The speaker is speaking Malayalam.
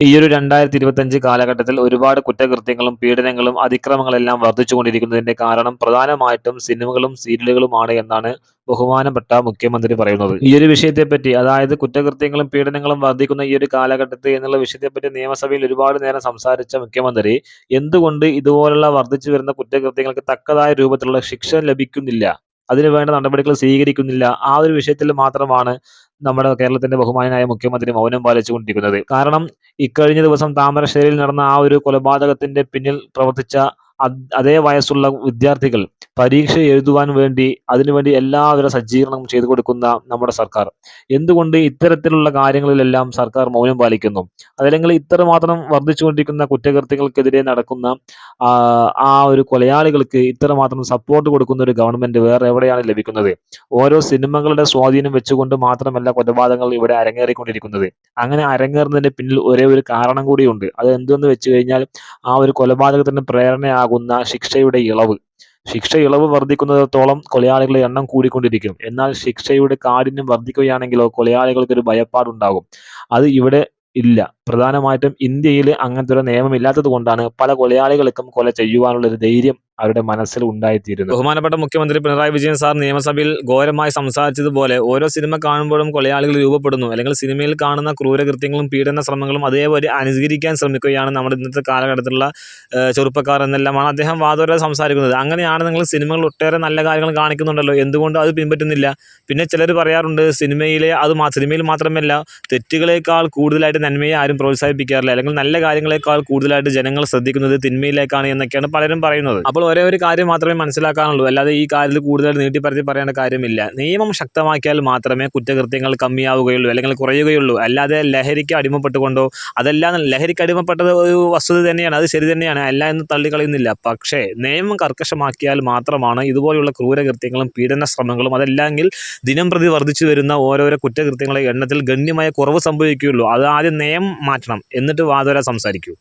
ഈയൊരു രണ്ടായിരത്തി ഇരുപത്തഞ്ച് കാലഘട്ടത്തിൽ ഒരുപാട് കുറ്റകൃത്യങ്ങളും പീഡനങ്ങളും അതിക്രമങ്ങളെല്ലാം വർദ്ധിച്ചുകൊണ്ടിരിക്കുന്നതിന്റെ കാരണം പ്രധാനമായിട്ടും സിനിമകളും സീരിയലുകളുമാണ് എന്നാണ് ബഹുമാനപ്പെട്ട മുഖ്യമന്ത്രി പറയുന്നത്. ഈ ഒരു വിഷയത്തെപ്പറ്റി അതായത് കുറ്റകൃത്യങ്ങളും പീഡനങ്ങളും വർദ്ധിക്കുന്ന ഈ ഒരു കാലഘട്ടത്തിൽ എന്നുള്ള വിഷയത്തെപ്പറ്റി നിയമസഭയിൽ ഒരുപാട് നേരം സംസാരിച്ച മുഖ്യമന്ത്രി എന്തുകൊണ്ട് ഇതുപോലുള്ള വർദ്ധിച്ചു വരുന്ന കുറ്റകൃത്യങ്ങൾക്ക് തക്കതായ രൂപത്തിലുള്ള ശിക്ഷ ലഭിക്കുന്നില്ല? അതിന് വേണ്ട നടപടികൾ സ്വീകരിക്കുന്നില്ല. ആ ഒരു വിഷയത്തിൽ മാത്രമാണ് നമ്മുടെ കേരളത്തിന്റെ ബഹുമാനായ മുഖ്യമന്ത്രി മൗനം പാലിച്ചുകൊണ്ടിരിക്കുന്നത്. കാരണം ഇക്കഴിഞ്ഞ ദിവസം താമരശ്ശേരിയിൽ നടന്ന ആ ഒരു കൊലപാതകത്തിന്റെ പിന്നിൽ പ്രവർത്തിച്ച അതേ വയസ്സുള്ള വിദ്യാർത്ഥികൾ പരീക്ഷ എഴുതുവാൻ വേണ്ടി അതിനുവേണ്ടി എല്ലാവിധ സജ്ജീകരണം ചെയ്തു കൊടുക്കുന്ന നമ്മുടെ സർക്കാർ. എന്തുകൊണ്ട് ഇത്തരത്തിലുള്ള കാര്യങ്ങളിലെല്ലാം സർക്കാർ മൗനം പാലിക്കുന്നു? അതല്ലെങ്കിൽ ഇത്രമാത്രം വർദ്ധിച്ചുകൊണ്ടിരിക്കുന്ന കുറ്റകൃത്യങ്ങൾക്കെതിരെ നടക്കുന്ന ആ ഒരു കൊലയാളികൾക്ക് ഇത്രമാത്രം സപ്പോർട്ട് കൊടുക്കുന്ന ഒരു ഗവൺമെന്റ് വേറെ എവിടെയാണ് ലഭിക്കുന്നത്? ഓരോ സിനിമകളുടെ സ്വാധീനം വെച്ചുകൊണ്ട് മാത്രമല്ല കൊലപാതകങ്ങൾ ഇവിടെ അരങ്ങേറിക്കൊണ്ടിരിക്കുന്നത്. അങ്ങനെ അരങ്ങേറുന്നതിന്റെ പിന്നിൽ ഒരേ ഒരു കാരണം കൂടിയുണ്ട്. അത് എന്തെന്ന് വെച്ച് കഴിഞ്ഞാൽ ആ ഒരു കൊലപാതകത്തിന് പ്രേരണയാകുന്ന ശിക്ഷയുടെ ഇളവ്. ശിക്ഷ ഇളവ് വർദ്ധിക്കുന്നിടത്തോളം കൊലയാളികളുടെ എണ്ണം കൂടിക്കൊണ്ടിരിക്കും. എന്നാൽ ശിക്ഷയുടെ കാഠിന്യം വർദ്ധിക്കുകയാണെങ്കിലോ കൊലയാളികൾക്ക് ഒരു ഭയപ്പാടുണ്ടാകും. അത് ഇവിടെ ഇല്ല. പ്രധാനമായിട്ടും ഇന്ത്യയിൽ അങ്ങനത്തെ ഒരു നിയമം ഇല്ലാത്തത് കൊണ്ടാണ് പല കൊലയാളികൾക്കും കൊല ചെയ്യുവാനുള്ള ഒരു ധൈര്യം അവരുടെ മനസ്സിൽ ഉണ്ടായിത്തീരുന്നത്. ബഹുമാനപ്പെട്ട മുഖ്യമന്ത്രി പിണറായി വിജയൻ സാർ നിയമസഭയിൽ ഘോരമായി സംസാരിച്ചതുപോലെ ഓരോ സിനിമ കാണുമ്പോഴും കൊലയാളികൾ രൂപപ്പെടുന്നു. അല്ലെങ്കിൽ സിനിമയിൽ കാണുന്ന ക്രൂരകൃത്യങ്ങളും പീഡന ശ്രമങ്ങളും അതേപോലെ അനുസരിക്കാൻ ശ്രമിക്കുകയാണ് നമ്മുടെ ഇന്നത്തെ കാലഘട്ടത്തിലുള്ള ചെറുപ്പക്കാർ എന്നെല്ലാമാണ് അദ്ദേഹം വാദോരെ സംസാരിക്കുന്നത്. അങ്ങനെയാണ് നിങ്ങൾ സിനിമകൾ ഒട്ടേറെ നല്ല കാര്യങ്ങൾ കാണിക്കുന്നുണ്ടല്ലോ. എന്തുകൊണ്ട് അത് പിൻപറ്റുന്നില്ല. പിന്നെ ചിലർ പറയാറുണ്ട് സിനിമയിലെ അത് സിനിമയിൽ മാത്രമല്ല തെറ്റുകളേക്കാൾ കൂടുതലായിട്ട് നന്മയെ ആരും പ്രോത്സാഹിപ്പിക്കാറില്ല. അല്ലെങ്കിൽ നല്ല കാര്യങ്ങളെക്കാൾ കൂടുതലായിട്ട് ജനങ്ങൾ ശ്രദ്ധിക്കുന്നത് തിന്മയിലേക്കാണ് എന്നൊക്കെയാണ് പലരും പറയുന്നത്. അപ്പോൾ ഒരേ ഒരു കാര്യം മാത്രമേ മനസ്സിലാക്കാനുള്ളൂ. അല്ലാതെ ഈ കാര്യത്തിൽ കൂടുതൽ നീട്ടിപ്പറത്തി പറയേണ്ട കാര്യമില്ല. നിയമം ശക്തമാക്കിയാൽ മാത്രമേ കുറ്റകൃത്യങ്ങൾ കമ്മിയാവുകയുള്ളൂ അല്ലെങ്കിൽ കുറയുകയുള്ളൂ. അല്ലാതെ ലഹരിക്ക് അടിമപ്പെട്ടുകൊണ്ടോ അതെല്ലാം ലഹരിക്ക് അടിമപ്പെട്ടത് ഒരു വസ്തുത തന്നെയാണ് അത് ശരി തന്നെയാണ് അല്ല എന്ന് തള്ളിക്കളയുന്നില്ല. പക്ഷേ നിയമം കർക്കശമാക്കിയാൽ മാത്രമാണ് ഇതുപോലെയുള്ള ക്രൂരകൃത്യങ്ങളും പീഡന ശ്രമങ്ങളും അതല്ലെങ്കിൽ ദിനം പ്രതി വർദ്ധിച്ചു വരുന്ന ഓരോരോ കുറ്റകൃത്യങ്ങളുടെ എണ്ണത്തിൽ ഗണ്യമായ കുറവ് സംഭവിക്കുകയുള്ളൂ. അത് ആദ്യം നിയമം മാറ്റണം. എന്നിട്ട് വാതുവരെ സംസാരിക്കൂ.